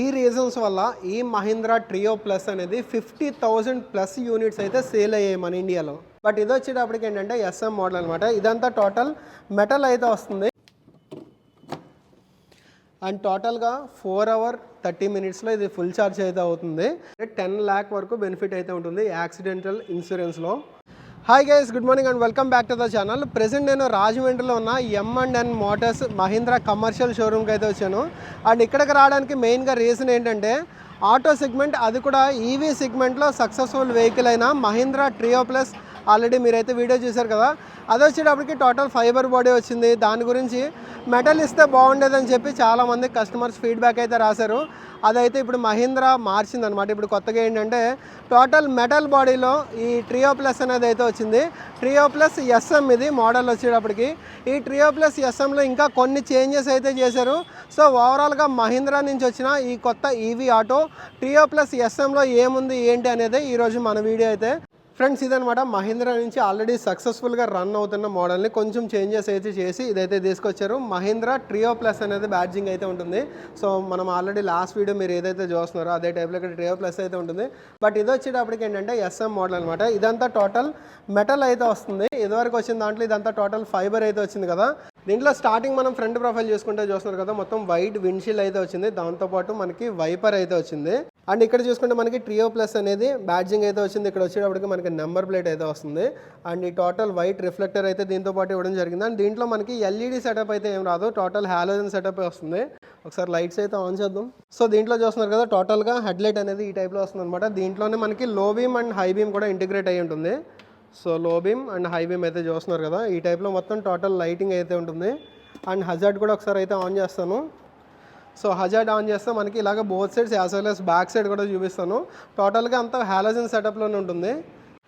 ఈ రీజన్స్ వల్ల ఈ మహీంద్రా ట్రియో ప్లస్ అనేది ఫిఫ్టీ థౌజండ్ ప్లస్ యూనిట్స్ అయితే సేల్ అయ్యాయి మన ఇండియాలో బట్ ఇది వచ్చేటప్పటికి ఏంటంటే ఎస్ఎం మోడల్ అనమాట ఇదంతా టోటల్ మెటల్ అయితే వస్తుంది. అండ్ టోటల్గా ఫోర్ అవర్ థర్టీ మినిట్స్లో ఇది ఫుల్ ఛార్జ్ అయితే అవుతుంది. టెన్ ల్యాక్ వరకు బెనిఫిట్ అయితే ఉంటుంది యాక్సిడెంటల్ ఇన్సూరెన్స్లో hi guys good morning and welcome back to the channel present నేను రాజమండ్రిలో ఉన్న M and N motors Mahindra commercial షోరూమ్కి అయితే వచ్చాను. అండ్ ఇక్కడికి రావడానికి మెయిన్గా రీజన్ ఏంటంటే ఆటో సెగ్మెంట్ అది కూడా ఈవీ సెగ్మెంట్లో సక్సెస్ఫుల్ వెహికల్ అయిన మహీంద్రా ట్రియో ప్లస్ ఆల్రెడీ మీరైతే వీడియో చూశారు కదా అది వచ్చేటప్పటికి టోటల్ ఫైబర్ బాడీ వచ్చింది. దాని గురించి మెటల్ ఇస్తే బాగుండేదని చెప్పి చాలామంది కస్టమర్స్ ఫీడ్బ్యాక్ అయితే రాశారు. అదైతే ఇప్పుడు మహీంద్రా మార్చిందనమాట ఇప్పుడు కొత్తగా ఏంటంటే టోటల్ మెటల్ బాడీలో ఈ ట్రియో ప్లస్ అనేది అయితే వచ్చింది. ట్రియో ప్లస్ ఎస్ఎం ఇది మోడల్ వచ్చేటప్పటికి. ఈ ట్రియో ప్లస్ ఎస్ఎంలో ఇంకా కొన్ని చేంజెస్ అయితే చేశారు. సో ఓవరాల్గా మహీంద్రా నుంచి వచ్చిన ఈ కొత్త ఈవీ ఆటో ట్రియో ప్లస్ ఎస్ఎంలో ఏముంది ఏంటి అనేది ఈరోజు మన వీడియో అయితే. ఫ్రెండ్స్ ఇదనమాట మహీంద్రా నుంచి ఆల్రెడీ సక్సెస్ఫుల్గా రన్ అవుతున్న మోడల్ని కొంచెం చేంజెస్ అయితే చేసి ఇదైతే తీసుకొచ్చారు. మహీంద్రా ట్రియో ప్లస్ అనేది బ్యాడ్జింగ్ అయితే ఉంటుంది. సో మనం ఆల్రెడీ లాస్ట్ వీడియో మీరు ఏదైతే చూస్తున్నారో అదే టైప్లో ఇక్కడ ట్రియో ప్లస్ అయితే ఉంటుంది. బట్ ఇది వచ్చేటప్పటికి ఏంటంటే ఎస్ఎం మోడల్ అనమాట ఇదంతా టోటల్ మెటల్ అయితే వస్తుంది. ఇదివరకు వచ్చిన దాంట్లో ఇదంతా టోటల్ ఫైబర్ అయితే వచ్చింది కదా. దీంట్లో స్టార్టింగ్ మనం ఫ్రంట్ ప్రొఫైల్ చూసుకుంటే చూస్తున్నారు కదా మొత్తం వైట్ విండ్షీల్డ్ అయితే వచ్చింది. దాంతోపాటు మనకి వైపర్ అయితే వచ్చింది. అండ్ ఇక్కడ చూసుకుంటే మనకి ట్రియో ప్లస్ అనేది బ్యాడ్జింగ్ అయితే వచ్చింది. ఇక్కడ వచ్చేటప్పటికి మనకి నెంబర్ ప్లేట్ అయితే వస్తుంది. అండ్ ఈ టోటల్ వైట్ రిఫ్లెక్టర్ అయితే దీంతో పాటు ఇవ్వడం జరిగింది. అండ్ దీంట్లో మనకి ఎల్ఈడి సెటప్ అయితే ఏం రాదు. టోటల్ హాలోజన్ సెటప్ వస్తుంది. ఒకసారి లైట్స్ అయితే ఆన్ చేద్దాం. సో దీంట్లో చూస్తున్నారు కదా టోటల్గా హెడ్లైట్ అనేది ఈ టైప్లో వస్తుంది అనమాట దీంట్లోనే మనకి low beam and high beam కూడా ఇంటిగ్రేట్ అయి ఉంటుంది. సో లో బీమ్ అండ్ హై బీమ్ అయితే చూస్తున్నారు కదా ఈ టైప్లో మొత్తం టోటల్ లైటింగ్ అయితే ఉంటుంది. అండ్ హజార్డ్ కూడా ఒకసారి అయితే ఆన్ చేస్తాను. సో హజార్డ్ ఆన్ చేస్తే మనకి ఇలాగ both sides as well as back side కూడా చూపిస్తాను. టోటల్గా అంతా హాలోజన్ సెటప్లోనే ఉంటుంది.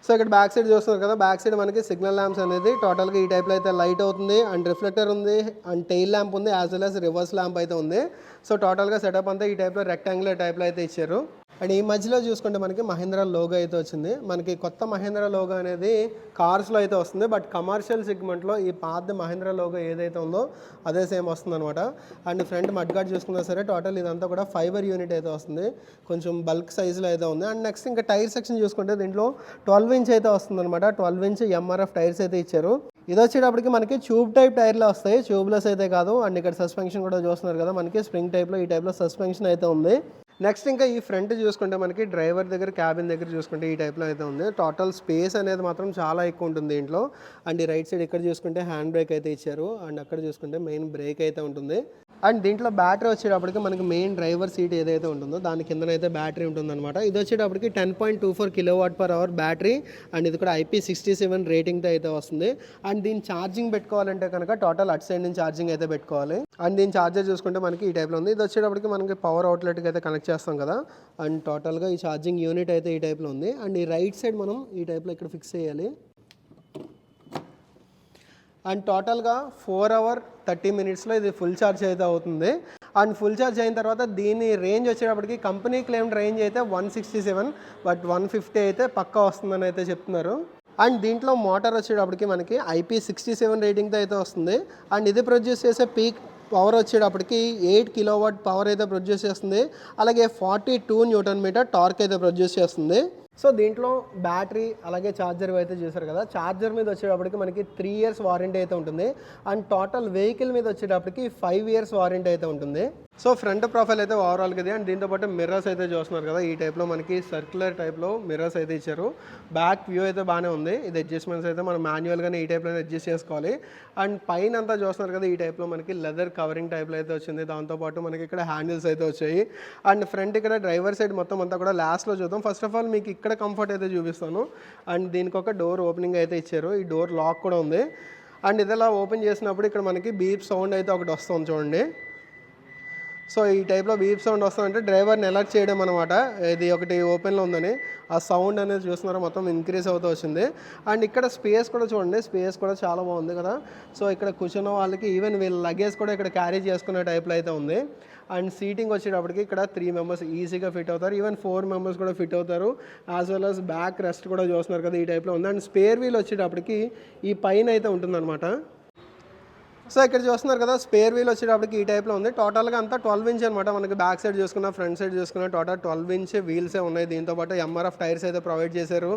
సో ఇక్కడ బ్యాక్ సైడ్ చూస్తున్నారు కదా బ్యాక్ సైడ్ మనకి సిగ్నల్ ల్యాంప్స్ అనేది టోటల్గా ఈ టైప్లో అయితే లైట్ అవుతుంది అండ్ రిఫ్లెక్టర్ ఉంది అండ్ టెయిల్ ల్యాంప్ ఉంది as well as reverse lamp అయితే ఉంది. సో టోటల్గా సెటప్ అంతా ఈ టైప్లో రెక్టాంగులర్ టైప్లో అయితే ఇచ్చారు. అండ్ ఈ మధ్యలో చూసుకుంటే మనకి మహేంద్ర లోగో అయితే వచ్చింది. మనకి కొత్త మహేంద్ర లోగో అనేది కార్స్లో అయితే వస్తుంది. బట్ కమర్షియల్ సెగ్మెంట్లో ఈ పాత మహేంద్ర లోగో ఏదైతే ఉందో అదే సేమ్ వస్తుంది అనమాట అండ్ ఫ్రంట్ మడ్గాడ్ చూసుకున్నా సరే టోటల్ ఇదంతా కూడా ఫైబర్ యూనిట్ అయితే వస్తుంది. కొంచెం బల్క్ సైజులో అయితే ఉంది. అండ్ నెక్స్ట్ ఇంకా టైర్ సెక్షన్ చూసుకుంటే దీంట్లో ట్వెల్వ్ ఇంచ్ అయితే వస్తుంది అనమాట ట్వెల్వ్ ఇంచ్ ఎంఆర్ఎఫ్ టైర్స్ అయితే ఇచ్చారు. ఇది వచ్చేటప్పటికి మనకి ట్యూబ్ టైప్ టైర్లో వస్తాయి. ట్యూబ్లెస్ అయితే కాదు. అండ్ ఇక్కడ సస్పెన్షన్ కూడా చూస్తున్నారు కదా మనకి స్ప్రింగ్ టైప్లో ఈ టైప్లో సస్పెన్షన్ అయితే ఉంది. నెక్స్ట్ ఇంకా ఈ ఫ్రంట్ చూసుకుంటే మనకి డ్రైవర్ దగ్గర క్యాబిన్ దగ్గర చూసుకుంటే ఈ టైప్లో అయితే ఉంది. టోటల్ స్పేస్ అనేది మాత్రం చాలా ఎక్కువ ఉంటుంది దీంట్లో అండ్ ఈ రైట్ సైడ్ ఇక్కడ చూసుకుంటే హ్యాండ్ బ్రేక్ అయితే ఇచ్చారు. అండ్ అక్కడ చూసుకుంటే మెయిన్ బ్రేక్ అయితే ఉంటుంది. అండ్ దీంట్లో బ్యాటరీ వచ్చేటప్పటికి మనకి మెయిన్ డ్రైవర్ సీట్ ఏదైతే ఉంటుందో దాని కిందనైతే బ్యాటరీ ఉంటుందన్నమాట. ఇది వచ్చేటప్పటికి ten point two four kilo watt per hour battery and ఇది కూడా ఐపీ సిక్స్టీ సెవెన్ రేటింగ్తో అయితే వస్తుంది. అండ్ దీని ఛార్జింగ్ పెట్టుకోవాలంటే కనుక టోటల్ అట్ సైడ్ నుంచి ఛార్జింగ్ అయితే పెట్టుకోవాలి. అండ్ దీని ఛార్జర్ చూసుకుంటే మనకి ఈ టైప్లో ఉంది. ఇది వచ్చేటప్పటికి మనకి పవర్ అవుట్లెట్కి అయితే కనెక్ట్ చేస్తాం కదా. అండ్ టోటల్గా ఈ ఛార్జింగ్ యూనిట్ అయితే ఈ టైప్లో ఉంది. అండ్ ఈ రైట్ సైడ్ మనం ఈ టైప్లో ఇక్కడ ఫిక్స్ చేయాలి. అండ్ టోటల్గా ఫోర్ అవర్ థర్టీ మినిట్స్లో ఇది ఫుల్ ఛార్జ్ అయితే అవుతుంది. అండ్ ఫుల్ ఛార్జ్ అయిన తర్వాత దీని రేంజ్ వచ్చేటప్పటికి కంపెనీ క్లెయిమ్ రేంజ్ అయితే one sixty seven but one fifty అయితే పక్కా వస్తుందని అయితే చెప్తున్నారు. అండ్ దీంట్లో మోటార్ వచ్చేటప్పటికి మనకి ఐపీ సిక్స్టీ సెవెన్ రేటింగ్తో అయితే వస్తుంది. అండ్ ఇది ప్రొడ్యూస్ చేసే పీక్ పవర్ వచ్చేటప్పటికి ఎయిట్ కిలోవాట్ పవర్ అయితే ప్రొడ్యూస్ చేస్తుంది. అలాగే forty two newton metre torque అయితే ప్రొడ్యూస్ చేస్తుంది. సో దీంట్లో బ్యాటరీ అలాగే ఛార్జర్ అయితే చూసారు కదా. ఛార్జర్ మీద వచ్చేటప్పటికి మనకి త్రీ ఇయర్స్ వారంటీ అయితే ఉంటుంది. అండ్ టోటల్ వెహికల్ మీద వచ్చేటప్పటికి ఫైవ్ ఇయర్స్ వారంటీ అయితే ఉంటుంది. సో ఫ్రంట్ ప్రొఫైల్ అయితే ఓవరాల్గా ఇది. అండ్ దీంతో పాటు మిర్రర్స్ అయితే చూస్తున్నారు కదా ఈ టైప్లో మనకి సర్క్యులర్ టైప్లో మిర్రర్స్ అయితే ఇచ్చారు. బ్యాక్ వ్యూ అయితే బాగానే ఉంది. ఇది అడ్జస్ట్మెంట్స్ అయితే మనం మాన్యువల్గానే ఈ టైప్లో అడ్జస్ట్ చేసుకోవాలి. అండ్ పైన అంతా చూస్తున్నారు కదా ఈ టైప్లో మనకి లెదర్ కవరింగ్ టైప్లో అయితే వచ్చింది. దాంతోపాటు మనకి ఇక్కడ హ్యాండిల్స్ అయితే వచ్చాయి. అండ్ ఫ్రంట్ ఇక్కడ డ్రైవర్ సైడ్ మొత్తం అంతా కూడా లాస్ట్లో చూద్దాం. ఫస్ట్ ఆఫ్ ఆల్ మీకు ఇక్కడ కంఫర్ట్ అయితే చూపిస్తాను. అండ్ దీనికి ఒక డోర్ ఓపెనింగ్ అయితే ఇచ్చారు. ఈ డోర్ లాక్ కూడా ఉంది. అండ్ ఇది ఇలా ఓపెన్ చేసినప్పుడు ఇక్కడ మనకి బీప్ సౌండ్ అయితే ఒకటి వస్తుంది చూడండి. సో ఈ టైప్లో బీప్ సౌండ్ వస్తుందంటే డ్రైవర్ని అలర్ట్ చేయడం అనమాట ఇది ఒకటి ఓపెన్లో ఉందని. ఆ సౌండ్ అనేది చూస్తున్నారా మొత్తం ఇంక్రీజ్ అవుతూ వచ్చింది. అండ్ ఇక్కడ స్పేస్ కూడా చూడండి. స్పేస్ కూడా చాలా బాగుంది కదా. సో ఇక్కడ కూర్చున్న వాళ్ళకి ఈవెన్ వీళ్ళ లగేజ్ కూడా ఇక్కడ క్యారీ చేసుకునే టైప్లో అయితే ఉంది. అండ్ సీటింగ్ వచ్చేటప్పటికి ఇక్కడ త్రీ మెంబర్స్ ఈజీగా ఫిట్ అవుతారు. ఈవెన్ ఫోర్ మెంబర్స్ కూడా ఫిట్ అవుతారు. As well as back rest కూడా చూస్తున్నారు కదా ఈ టైప్లో ఉంది. అండ్ స్పేర్ వీల్ వచ్చేటప్పటికి ఈ పైన అయితే ఉంటుందన్నమాట. సో ఇక్కడ చూస్తున్నారు కదా స్పేర్ వీల్ వచ్చేటప్పటికి ఈ టైప్లో ఉంది. టోటల్గా అంతా ట్వెల్వ్ ఇంచ్ అనమాట మనకి బ్యాక్ సైడ్ చూసుకున్న ఫ్రంట్ సైడ్ చూసుకున్న టోటల్ ట్వెల్వ్ ఇంచ్ వీల్సే ఉన్నాయి. దీంతో పాటు ఎంఆర్ఎఫ్ టైర్స్ అయితే ప్రొవైడ్ చేశారు.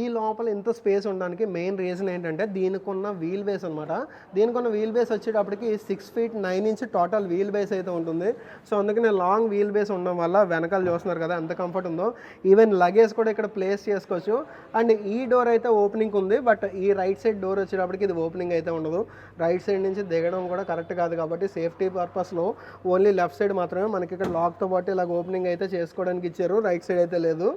ఈ లోపల ఇంత స్పేస్ ఉండడానికి మెయిన్ రీజన్ ఏంటంటే దీనికి ఉన్న వీల్ బేస్ అనమాట దీనికి ఉన్న వీల్ బేస్ వచ్చేటప్పటికి six feet nine inch total wheel base అయితే ఉంటుంది. సో అందుకనే లాంగ్ వీల్ బేస్ ఉండడం వల్ల వెనకాల చూస్తున్నారు కదా ఎంత కంఫర్ట్ ఉందో. ఈవెన్ లగేజ్ కూడా ఇక్కడ ప్లేస్ చేసుకోవచ్చు. అండ్ ఈ డోర్ అయితే ఓపెనింగ్ ఉంది బట్ ఈ రైట్ సైడ్ డోర్ వచ్చేటప్పటికి ఇది ఓపెనింగ్ అయితే ఉండదు. రైట్ సైడ్ నుంచి దిగడం కూడా కరెక్ట్ కాదు కాబట్టి సేఫ్టీ పర్పస్లో ఓన్లీ లెఫ్ట్ సైడ్ మాత్రమే మనకి ఇక్కడ లాక్తో పాటు ఇలాగ ఓపెనింగ్ అయితే చేసుకోవడానికి ఇచ్చారు. రైట్ సైడ్ అయితే లేదు.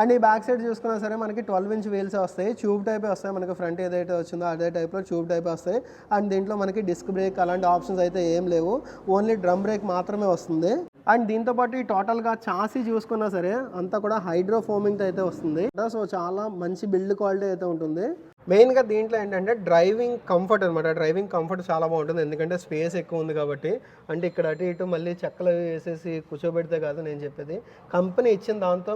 అండ్ ఈ బ్యాక్ సైడ్ చూసుకున్నా సరే మనకి ట్వెల్వ్ ఇంచ్ వీల్స్ వస్తాయి. ట్యూబ్ టైప్ వస్తాయి. మనకి ఫ్రంట్ ఏదైతే వచ్చిందో అదే టైప్లో ట్యూబ్ టైప్ వస్తాయి. అండ్ దీంట్లో మనకి డిస్క్ బ్రేక్ అలాంటి ఆప్షన్స్ అయితే ఏం లేవు. ఓన్లీ డ్రమ్ బ్రేక్ మాత్రమే వస్తుంది. అండ్ దీంతోపాటు ఈ టోటల్గా చాసీ చూసుకున్నా సరే అంతా కూడా హైడ్రోఫోమింగ్ అయితే వస్తుంది. సో చాలా మంచి బిల్డ్ క్వాలిటీ అయితే ఉంటుంది. మెయిన్గా దీంట్లో ఏంటంటే డ్రైవింగ్ కంఫర్ట్ అనమాట డ్రైవింగ్ కంఫర్ట్ చాలా బాగుంటుంది. ఎందుకంటే స్పేస్ ఎక్కువ ఉంది కాబట్టి. అంటే ఇక్కడ అటు ఇటు మళ్ళీ చెక్కలు వేసేసి కూర్చోబెడితే కాదు నేను చెప్పేది. కంపెనీ ఇచ్చిన దాంతో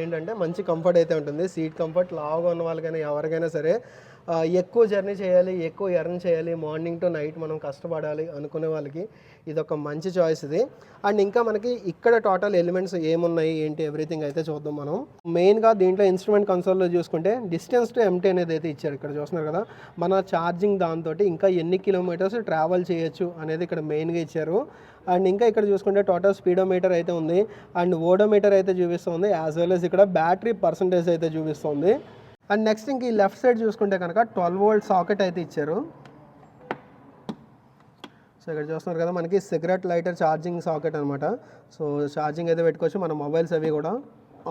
ఏంటంటే మంచి కంఫర్ట్ అయితే ఉంటుంది. సీట్ కంఫర్ట్ లావుగా ఉన్న వాళ్ళకైనా ఎవరికైనా సరే ఎక్కువ జర్నీ చేయాలి ఎక్కువ ఎర్న్ చేయాలి మార్నింగ్ టు నైట్ మనం కష్టపడాలి అనుకునే వాళ్ళకి ఇది ఒక మంచి చాయిస్ ఇది. అండ్ ఇంకా మనకి ఇక్కడ టోటల్ ఎలిమెంట్స్ ఏమున్నాయి ఏంటి ఎవ్రీథింగ్ అయితే చూద్దాం మనం. మెయిన్గా దీంట్లో ఇన్స్ట్రుమెంట్ కన్సోల్లో చూసుకుంటే డిస్టెన్స్ టు ఎంటీ అనేది అయితే ఇచ్చారు ఇక్కడ చూస్తున్నారు కదా. మన ఛార్జింగ్ దాంతో ఇంకా ఎన్ని కిలోమీటర్స్ ట్రావెల్ చేయొచ్చు అనేది ఇక్కడ మెయిన్గా ఇచ్చారు. అండ్ ఇంకా ఇక్కడ చూసుకుంటే టోటల్ స్పీడోమీటర్ అయితే ఉంది. అండ్ ఓడోమీటర్ అయితే చూపిస్తుంది యాజ్ వెల్ అస్ ఇక్కడ బ్యాటరీ పర్సంటేజ్ అయితే చూపిస్తుంది. అండ్ నెక్స్ట్ ఇంక ఈ లెఫ్ట్ సైడ్ చూసుకుంటే కనుక ట్వెల్వ్ వోల్ట్ సాకెట్ అయితే ఇచ్చారు. సో ఇక్కడ చూస్తున్నారు కదా మనకి సిగరెట్ లైటర్ ఛార్జింగ్ సాకెట్ అనమాట సో ఛార్జింగ్ అయితే పెట్టుకోవచ్చు మన మొబైల్స్ అవి కూడా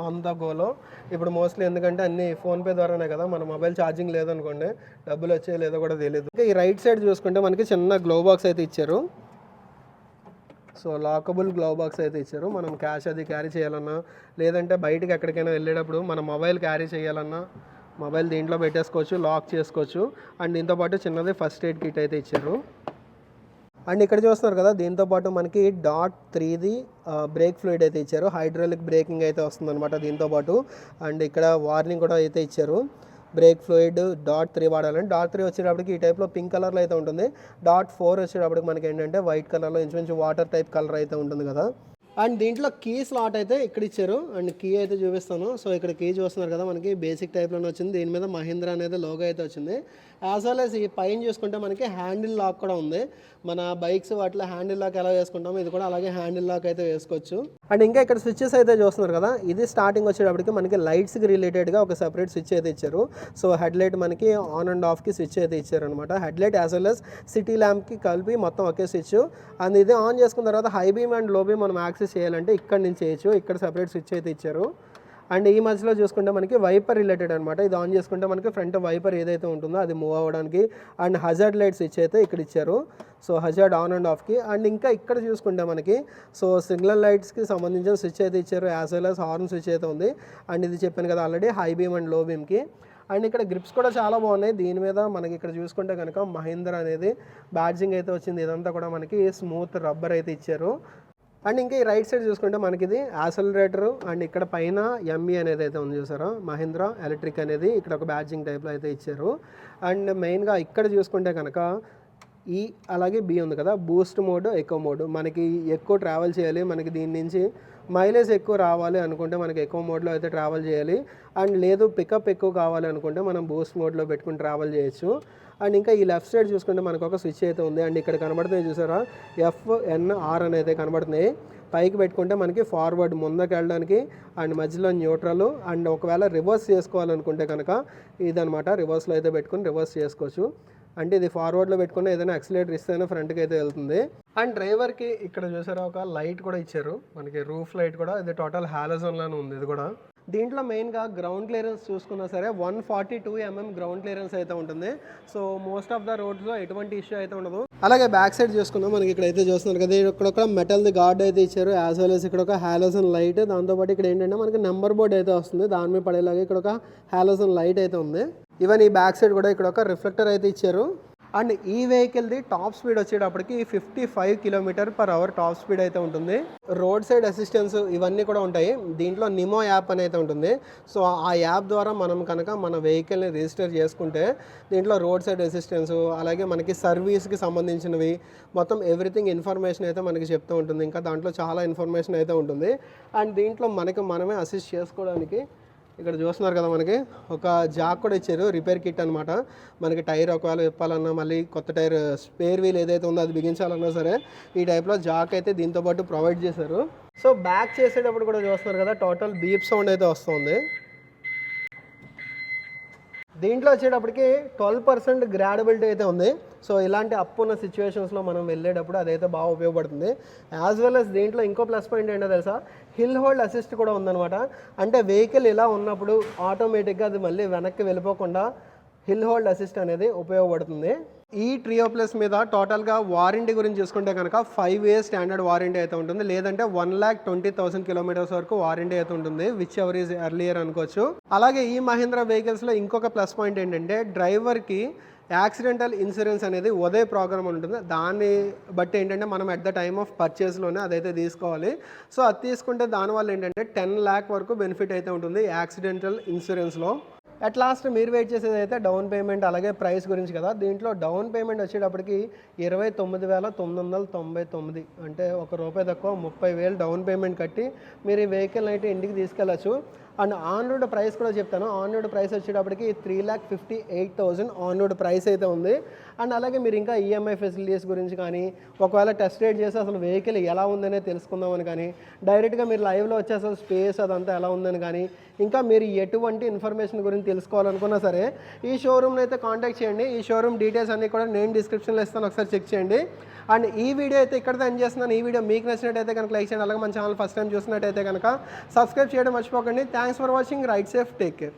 ఆన్ ద గోలో. ఇప్పుడు మోస్ట్లీ ఎందుకంటే అన్ని ఫోన్పే ద్వారానే కదా మన మొబైల్ ఛార్జింగ్ లేదనుకోండి డబ్బులు వచ్చే లేదో కూడా తెలియదు ఇంకా ఈ రైట్ సైడ్ చూసుకుంటే మనకి చిన్న గ్లో బాక్స్ అయితే ఇచ్చారు. సో లాకబుల్ గ్లో బాక్స్ అయితే ఇచ్చారు. మనం క్యాష్ అది క్యారీ చేయాలన్నా లేదంటే బయటకు ఎక్కడికైనా వెళ్ళేటప్పుడు మన మొబైల్ క్యారీ చేయాలన్నా మొబైల్ దీంట్లో పెట్టేసుకోవచ్చు లాక్ చేసుకోవచ్చు. అండ్ దీంతో పాటు చిన్నది ఫస్ట్ ఎయిడ్ కిట్ అయితే ఇచ్చారు. అండ్ ఇక్కడ చూస్తున్నారు కదా దీంతో పాటు మనకి డాట్ త్రీది బ్రేక్ ఫ్లూయిడ్ అయితే ఇచ్చారు. హైడ్రాలిక్ బ్రేకింగ్ అయితే వస్తుందన్నమాట దీంతో పాటు. అండ్ ఇక్కడ వార్నింగ్ కూడా అయితే ఇచ్చారు. బ్రేక్ ఫ్లూయిడ్ డాట్ త్రీ వాడాలని. డాట్ త్రీ వచ్చేటప్పటికి ఈ టైప్లో పింక్ కలర్లో అయితే ఉంటుంది. డాట్ ఫోర్ వచ్చేటప్పటికి మనకి ఏంటంటే వైట్ కలర్లో ఇంచుమించు వాటర్ టైప్ కలర్ అయితే ఉంటుంది కదా. అండ్ దీంట్లో కీ స్లాట్ అయితే ఇక్కడ ఇచ్చారు. అండ్ కీ అయితే చూపిస్తాను. సో ఇక్కడ కీ చూస్తున్నారు కదా మనకి బేసిక్ టైప్లోనే వచ్చింది. దీని మీద మహీంద్రా అనేది లోగో అయితే వచ్చింది. యాజ్ వెల్ యాజ్ ఈ పైన చూసుకుంటే మనకి హ్యాండిల్ లాక్ కూడా ఉంది. మన బైక్స్ వాటిలో హ్యాండిల్ లాక్ ఎలా వేసుకుంటామో ఇది కూడా అలాగే హ్యాండిల్ లాక్ అయితే వేసుకోవచ్చు. అండ్ ఇంకా ఇక్కడ స్విచ్చెస్ అయితే చూస్తున్నారు కదా ఇది స్టార్టింగ్ వచ్చేటప్పటికి మనకి లైట్స్కి రిలేటెడ్గా ఒక సెపరేట్ స్విచ్ అయితే ఇచ్చారు. సో హెడ్ లైట్ మనకి ఆన్ అండ్ ఆఫ్కి స్విచ్ అయితే ఇచ్చారు అనమాట head light as well as city ల్యాంప్కి కలిపి మొత్తం ఒకే స్విచ్ అండ్ ఇది ఆన్ చేసుకున్న తర్వాత high beam and low beam మనం యాక్సెస్ చేయాలంటే ఇక్కడ నుంచి చేయొచ్చు. ఇక్కడ సెపరేట్ స్విచ్ అయితే ఇచ్చారు. అండ్ ఈ మధ్యలో చూసుకుంటే మనకి వైపర్ రిలేటెడ్ అనమాట ఇది ఆన్ చేసుకుంటే మనకి ఫ్రంట్ వైపర్ ఏదైతే ఉంటుందో అది మూవ్ అవ్వడానికి అండ్ హజార్డ్ లైట్ స్విచ్ అయితే ఇక్కడ ఇచ్చారు. సో హజార్డ్ ఆన్ అండ్ ఆఫ్కి. అండ్ ఇంకా ఇక్కడ చూసుకుంటే మనకి సో సిగ్నల్ లైట్స్కి సంబంధించిన స్విచ్ అయితే ఇచ్చారు as well as horn switch అయితే ఉంది. అండ్ ఇది చెప్పాను కదా already high beam and low బీమ్కి. And ఇక్కడ గ్రిప్స్ కూడా చాలా బాగున్నాయి. దీని మీద మనకి ఇక్కడ చూసుకుంటే కనుక మహీంద్ర అనేది బ్యాడ్జింగ్ అయితే వచ్చింది. ఇదంతా కూడా మనకి స్మూత్ రబ్బర్ అయితే ఇచ్చారు. అండ్ ఇంకా ఈ రైట్ సైడ్ చూసుకుంటే మనకి ఇది యాసలరేటరు అండ్ ఇక్కడ పైన ఎంఈ అనేది అయితే ఉంది చూసారా? మహేంద్ర ఎలక్ట్రిక్ అనేది ఇక్కడ ఒక బ్యాడ్జింగ్ టైప్లో అయితే ఇచ్చారు. అండ్ మెయిన్గా ఇక్కడ చూసుకుంటే కనుక ఈ అలాగే బి ఉంది కదా బూస్ట్ మోడ్ ఎక్కువ మోడ్. మనకి ఎక్కువ ట్రావెల్ చేయాలి మనకి దీని నుంచి మైలేజ్ ఎక్కువ రావాలి అనుకుంటే మనకి ఎక్కువ మోడ్లో అయితే ట్రావెల్ చేయాలి. అండ్ లేదు పికప్ ఎక్కువ కావాలి అనుకుంటే మనం బూస్ట్ మోడ్లో పెట్టుకుని ట్రావెల్ చేయొచ్చు. అండ్ ఇంకా ఈ లెఫ్ట్ సైడ్ చూసుకుంటే మనకు ఒక స్విచ్ అయితే ఉంది. అండ్ ఇక్కడ కనబడుతుంది చూసారా? ఎఫ్ ఎన్ ఆర్ కనబడుతున్నాయి. పైకి పెట్టుకుంటే మనకి ఫార్వర్డ్ ముందుకు వెళ్ళడానికి అండ్ మధ్యలో న్యూట్రల్ అండ్ ఒకవేళ రివర్స్ చేసుకోవాలనుకుంటే కనుక ఇదనమాట రివర్స్లో అయితే పెట్టుకుని రివర్స్ చేసుకోవచ్చు. అంటే ఇది ఫార్వర్డ్లో పెట్టుకుని ఏదైనా యాక్సిలేటర్ ఇస్తేనే ఫ్రంట్కి అయితే వెళ్తుంది. అండ్ డ్రైవర్కి ఇక్కడ చూసారా? ఒక లైట్ కూడా ఇచ్చారు. మనకి రూఫ్ లైట్ కూడా. ఇది టోటల్ లానే ఉంది. ఇది కూడా దీంట్లో మెయిన్గా గ్రౌండ్ క్లియరెన్స్ చూసుకున్నా సరే one forty two mm ground clearance అయితే ఉంటుంది. సో మోస్ట్ ఆఫ్ ద రోడ్స్లో ఎటువంటి ఇష్యూ అయితే ఉండదు. అలాగే బ్యాక్ సైడ్ చూసుకుందాం. మనకి ఇక్కడ అయితే చూస్తున్నారు కదా ఇక్కడ ఒక మెటల్ది గార్డ్ అయితే ఇచ్చారు యాజ్ వెల్ అస్ ఇక్కడ ఒక హ్యాలోజన్ లైట్ దాంతోపాటు ఇక్కడ ఏంటంటే మనకి నెంబర్ బోర్డ్ అయితే వస్తుంది. దాని మీద పడేలాగా ఇక్కడ ఒక హ్యాలోజన్ లైట్ అయితే ఉంది. ఈవెన్ ఈ బ్యాక్ సైడ్ కూడా ఇక్కడ ఒక రిఫ్లెక్టర్ అయితే ఇచ్చారు. అండ్ ఈ వెహికల్ది టాప్ స్పీడ్ వచ్చేటప్పటికి fifty five kilometer per hour top speed అయితే ఉంటుంది. రోడ్ సైడ్ అసిస్టెన్స్ ఇవన్నీ కూడా ఉంటాయి. దీంట్లో నిమో యాప్ అని అయితే ఉంటుంది. సో ఆ యాప్ ద్వారా మనం కనుక మన వెహికల్ని రిజిస్టర్ చేసుకుంటే దీంట్లో రోడ్ సైడ్ అసిస్టెన్స్ అలాగే మనకి సర్వీస్కి సంబంధించినవి మొత్తం ఎవ్రీథింగ్ ఇన్ఫర్మేషన్ అయితే మనకి చెప్తూ ఉంటుంది. ఇంకా దాంట్లో చాలా ఇన్ఫర్మేషన్ అయితే ఉంటుంది. అండ్ దీంట్లో మనకి మనమే అసిస్ట్ చేసుకోవడానికి ఇక్కడ చూస్తున్నారు కదా మనకి. ఒక జాక్ కూడా ఇచ్చారు. రిపేర్ కిట్ అనమాట మనకి టైర్ ఒకవేళ విప్పాలన్నా మళ్ళీ కొత్త టైర్ స్పేర్ వీల్ ఏదైతే ఉందో అది బిగించాలన్నా సరే ఈ టైప్లో జాక్ అయితే దీంతో పాటు ప్రొవైడ్ చేశారు. సో బ్యాక్ చేసేటప్పుడు కూడా చూస్తున్నారు కదా టోటల్ బీప్ సౌండ్ అయితే వస్తుంది. దీంట్లో వచ్చేటప్పటికి ట్వెల్వ్ పర్సెంట్ గ్రాడబిలిటీ అయితే ఉంది. సో ఇలాంటి అప్పు ఉన్న సిచ్యువేషన్స్లో మనం వెళ్ళేటప్పుడు అదైతే బాగా ఉపయోగపడుతుంది. యాజ్ వెల్ అస్ దీంట్లో ఇంకో ప్లస్ పాయింట్ ఏంటో తెలుసా? హిల్ హోల్డ్ అసిస్ట్ కూడా ఉందన్నమాట. అంటే వెహికల్ ఇలా ఉన్నప్పుడు ఆటోమేటిక్గా అది మళ్ళీ వెనక్కి వెళ్ళిపోకుండా హిల్ హోల్డ్ అసిస్ట్ అనేది ఉపయోగపడుతుంది. ఈ ట్రియో ప్లస్ మీద టోటల్గా వారంటీ గురించి చూసుకుంటే కనుక ఫైవ్ ఇయర్స్ స్టాండర్డ్ వారంటీ అయితే ఉంటుంది. లేదంటే one lakh twenty thousand kilometers వరకు వారంటీ అయితే ఉంటుంది. విచ్ ఎవర్ ఈజ్ ఎర్లియర్ అనుకోవచ్చు. అలాగే ఈ మహీంద్రా వెహికల్స్లో ఇంకొక ప్లస్ పాయింట్ ఏంటంటే డ్రైవర్కి యాక్సిడెంటల్ ఇన్సూరెన్స్ అనేది ఉదయ్ ప్రోగ్రామ్ ఉంటుంది. దాన్ని బట్టి ఏంటంటే మనం అట్ ద టైమ్ ఆఫ్ పర్చేస్లోనే అదైతే తీసుకోవాలి. సో అది తీసుకుంటే దానివల్ల ఏంటంటే టెన్ ల్యాక్ వరకు బెనిఫిట్ అయితే ఉంటుంది యాక్సిడెంటల్ ఇన్సూరెన్స్లో అట్ లాస్ట్ మీరు వెయిట్ చేసేది అయితే డౌన్ పేమెంట్ అలాగే ప్రైస్ గురించి కదా. దీంట్లో డౌన్ పేమెంట్ వచ్చేటప్పటికి ఇరవై తొమ్మిది వేల తొమ్మిది వందల తొంభై తొమ్మిది అంటే ఒక రూపాయి తక్కువ ముప్పై వేలు డౌన్ పేమెంట్ కట్టి మీరు ఈ వెహికల్ అయితే ఇంటికి తీసుకెళ్ళచ్చు. అండ్ ఆన్ రోడ్ ప్రైస్ కూడా చెప్తాను. ఆన్ రోడ్ ప్రైస్ వచ్చేటప్పటికి three lakh fifty eight thousand on road price అయితే ఉంది. అండ్ అలాగే మీరు ఇంకా ఈఎంఐ ఫెసిలిటీస్ గురించి కానీ ఒకవేళ టెస్ట్ రైడ్ చేసి అసలు వెహికల్ ఎలా ఉందనే తెలుసుకుందామని కానీ డైరెక్ట్గా మీరు లైవ్లో వచ్చి అసలు స్పేస్ అదంతా ఎలా ఉందని కానీ ఇంకా మీరు ఎటువంటి ఇన్ఫర్మేషన్ గురించి తెలుసుకోవాలనుకున్నా సరే ఈ షోరూమ్ని అయితే కాంటాక్ట్ చేయండి. ఈ షోరూమ్ డీటెయిల్స్ అన్నీ కూడా నేను డిస్క్రిప్షన్లో ఇస్తాను. ఒకసారి చెక్ చేయండి. అండ్ ఈ వీడియో అయితే ఇక్కడ ఎండ్ చేస్తున్నాను. ఈ వీడియో మీకు నచ్చినట్టయితే కనుక లైక్ చేయండి. అలాగే మన ఛానల్ ఫస్ట్ టైం చూసినట్టయితే కనుక సబ్స్క్రైబ్ చేయడం మర్చిపోకండి. Thanks for watching ride safe take care